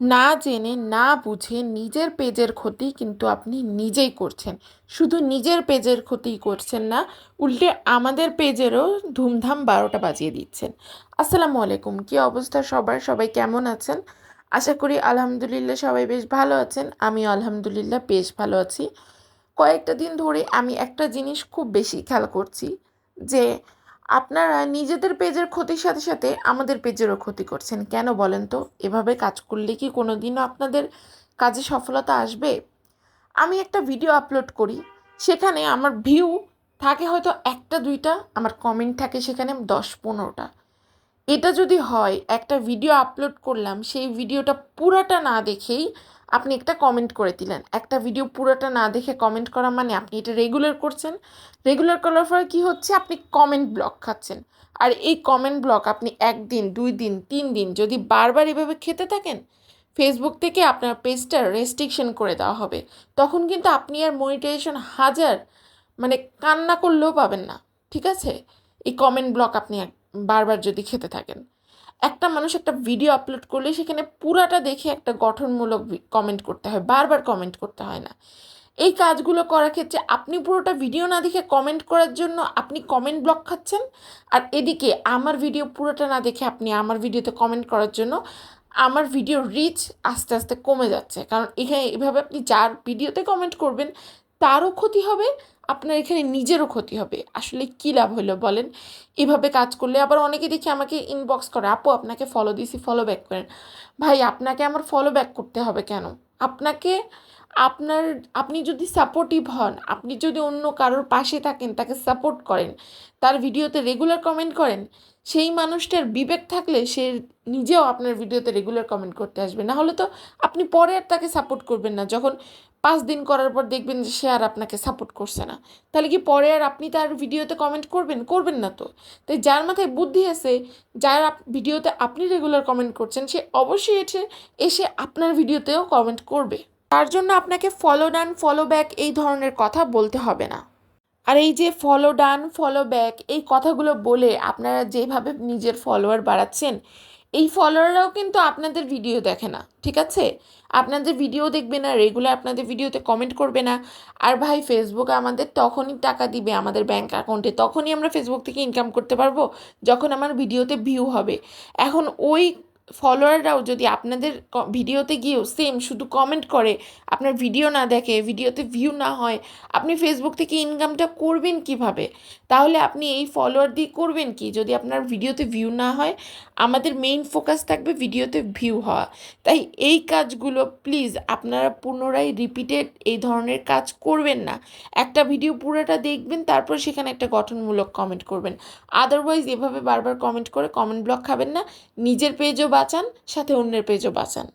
না জেনে, না বুঝে নিজের পেজের ক্ষতি কিন্তু আপনি নিজেই করছেন। শুধু নিজের পেজের ক্ষতিই করছেন না, উল্টে আমাদের পেজেরও ধুমধাম বারোটা বাজিয়ে দিচ্ছেন। আসসালামু আলাইকুম, কী অবস্থা সবার? সবাই কেমন আছেন? আশা করি আলহামদুলিল্লাহ সবাই বেশ ভালো আছেন। আমি আলহামদুলিল্লাহ বেশ ভালো আছি। কয়েকটা দিন ধরে আমি একটা জিনিস খুব বেশি খেয়াল করছি যে আপনারা নিজেদের পেজের ক্ষতির সাথে সাথে আমাদের পেজেরও ক্ষতি করছেন। কেন বলেন তো? এভাবে কাজ করলে কি কোনো দিনও আপনাদের কাজে সফলতা আসবে? আমি একটা ভিডিও আপলোড করি, সেখানে আমার ভিউ থাকে হয়তো একটা, দুইটা, আমার কমেন্ট থাকে সেখানে দশ, পনেরোটা। এটা যদি হয়, একটা ভিডিও আপলোড করলাম, সেই ভিডিওটা পুরাটা না দেখেই আপনি একটা কমেন্ট করে দিলেন। একটা ভিডিও পুরোটা না দেখে কমেন্ট করা মানে আপনি এটা রেগুলার করছেন। রেগুলার করার ফলে কী হচ্ছে? আপনি কমেন্ট ব্লক খাচ্ছেন। আর এই কমেন্ট ব্লক আপনি একদিন, দুই দিন, তিন দিন যদি বারবার এভাবে খেতে থাকেন ফেসবুক থেকে আপনার পেজটা রেস্ট্রিকশন করে দেওয়া হবে। তখন কিন্তু আপনি আর মনিটাইজেশন হাজার মানে কান্না করলেও পাবেন না। ঠিক আছে? এই কমেন্ট ব্লক আপনি বারবার যদি খেতে থাকেন। একটা মানুষ একটা ভিডিও আপলোড করলে সেখানে পুরাটা দেখে একটা গঠনমূলক কমেন্ট করতে হয়, বারবার কমেন্ট করতে হয় না। এই কাজগুলো করার ক্ষেত্রে আপনি পুরোটা ভিডিও না দেখে কমেন্ট করার জন্য আপনি কমেন্ট ব্লক খাচ্ছেন, আর এদিকে আমার ভিডিও পুরোটা না দেখে আপনি আমার ভিডিওতে কমেন্ট করার জন্য আমার ভিডিও রিচ আস্তে আস্তে কমে যাচ্ছে। কারণ এখানে এভাবে আপনি যার ভিডিওতে কমেন্ট করবেন তারও ক্ষতি হবে, আপনার এখানে নিজেরও ক্ষতি হবে। আসলে কী লাভ হলো বলেন? এভাবে কাজ করলে আবার অনেকে দেখি আমাকে ইনবক্স করে, আপু, আপনাকে ফলো দিছি ফলো ব্যাক করেন। ভাই, আপনাকে আমার ফলো ব্যাক করতে হবে কেন? আপনাকে আপনার, আপনি যদি সাপোর্টিভ হন, আপনি যদি অন্য কারোর পাশে থাকেন, তাকে সাপোর্ট করেন, তার ভিডিওতে রেগুলার কমেন্ট করেন, সেই মানুষটার বিবেক থাকলে সে নিজেও আপনার ভিডিওতে রেগুলার কমেন্ট করতে আসবে। না হলে তো আপনি পরে আর তাকে সাপোর্ট করবেন না। যখন পাঁচ দিন করার পর দেখবেন যে সে আর আপনাকে সাপোর্ট করছে না। তাহলে কি পরে আর আপনি তার ভিডিওতে কমেন্ট করবেন? করবেন না তো। তাই যার মাথায় বুদ্ধি আছে, যার ভিডিওতে আপনি রেগুলার কমেন্ট করছেন, সে অবশ্যই এসে এসে আপনার ভিডিওতেও কমেন্ট করবে। তার জন্য আপনাকে ফলো ডান ফলো ব্যাক এই ধরনের কথা বলতে হবে না। আর এই যে ফলো ডান ফলো ব্যাক এই কথাগুলো বলে আপনারা যেভাবে নিজের ফলোয়ার বাড়াচ্ছেন, এই ফলোয়াররাও কিন্তু আপনাদের ভিডিও দেখে না, ঠিক আছে? আপনাদের ভিডিও দেখবে না রেগুলার আপনাদের ভিডিওতে কমেন্ট করবে না। আর ভাই ফেসবুক আমাদের তখনই টাকা দিবে আমাদের ব্যাঙ্ক অ্যাকাউন্টে তখনই আমরা ফেসবুক থেকে ইনকাম করতে পারব, যখন আমার ভিডিওতে ভিউ হবে। এখন ওই ফলোয়াররাও যদি আপনাদের ভিডিওতে গিয়েও সেম শুধু কমেন্ট করে, আপনার ভিডিও না দেখে ভিডিওতে ভিউ না হয়, আপনি ফেসবুক থেকে ইনকামটা করবেন কীভাবে? তাহলে আপনি এই ফলোয়ার দিয়ে করবেন কি? যদি আপনার ভিডিওতে ভিউ না হয়, আমাদের মেইন ফোকাস থাকবে ভিডিওতে ভিউ হওয়া। তাই এই কাজগুলো প্লিজ আপনারা পুনরায় রিপিটেড এই ধরনের কাজ করবেন না। একটা ভিডিও পুরোটা দেখবেন, তারপর সেখানে একটা গঠনমূলক কমেন্ট করবেন। আদারওয়াইজ এভাবে বারবার কমেন্ট করে কমেন্ট ব্লক খাবেন না। নিজের পেজও বাঁচান সাথে অন্যের পেজও বাঁচান।